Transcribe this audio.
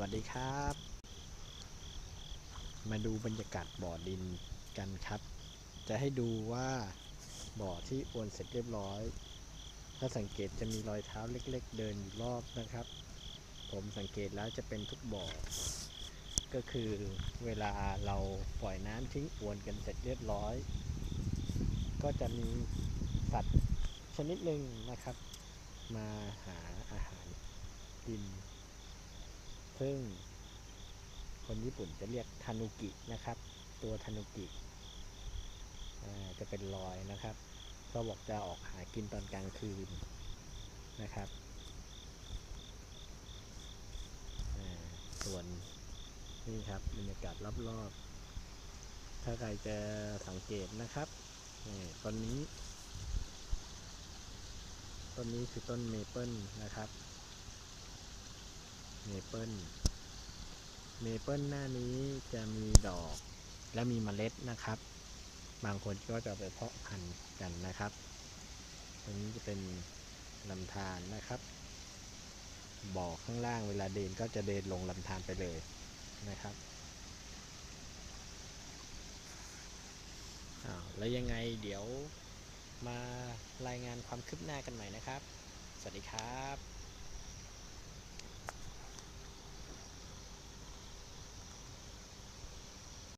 วัสดีครับ มาดูบรรยากาศบ่อดินกันครับ จะให้ดูว่าบ่อที่อวนเสร็จเรียบร้อย ถ้าสังเกตจะมีรอยเท้าเล็ก ๆ เดินอยู่รอบนะครับ ผมสังเกตแล้วจะเป็นทุกบ่อ ก็คือเวลาเราปล่อยน้ำทิ้งอวนกันเสร็จเรียบร้อย ก็จะมีสัตว์ชนิดหนึ่งนะครับ มาหาอาหารกิน ซึ่ง คนญี่ปุ่นจะเรียกทานุกินะครับ ตัวทานุกิจะเป็นรอยนะครับก็บอกจะออกหากินตอนกลางคืนนะครับ ส่วนนี่ครับบรรยากาศรอบๆ ถ้าใครจะสังเกตนะครับนี่ต้นนี้ ต้นนี้คือต้นเมเปิลนะครับ เมเปิลเมเปิลหน้านี้จะมีดอกและมีเมล็ดนะครับ บางคนก็จะไปเพาะพันธุ์กันนะครับตรงนี้จะเป็นลำธารนะครับ บ่อข้างล่างเวลาเดินก็จะเดินลงลำธารไปเลยนะครับอ้าวแล้วยังไงเดี๋ยวมารายงานความคืบหน้ากันใหม่นะครับ สวัสดีครับ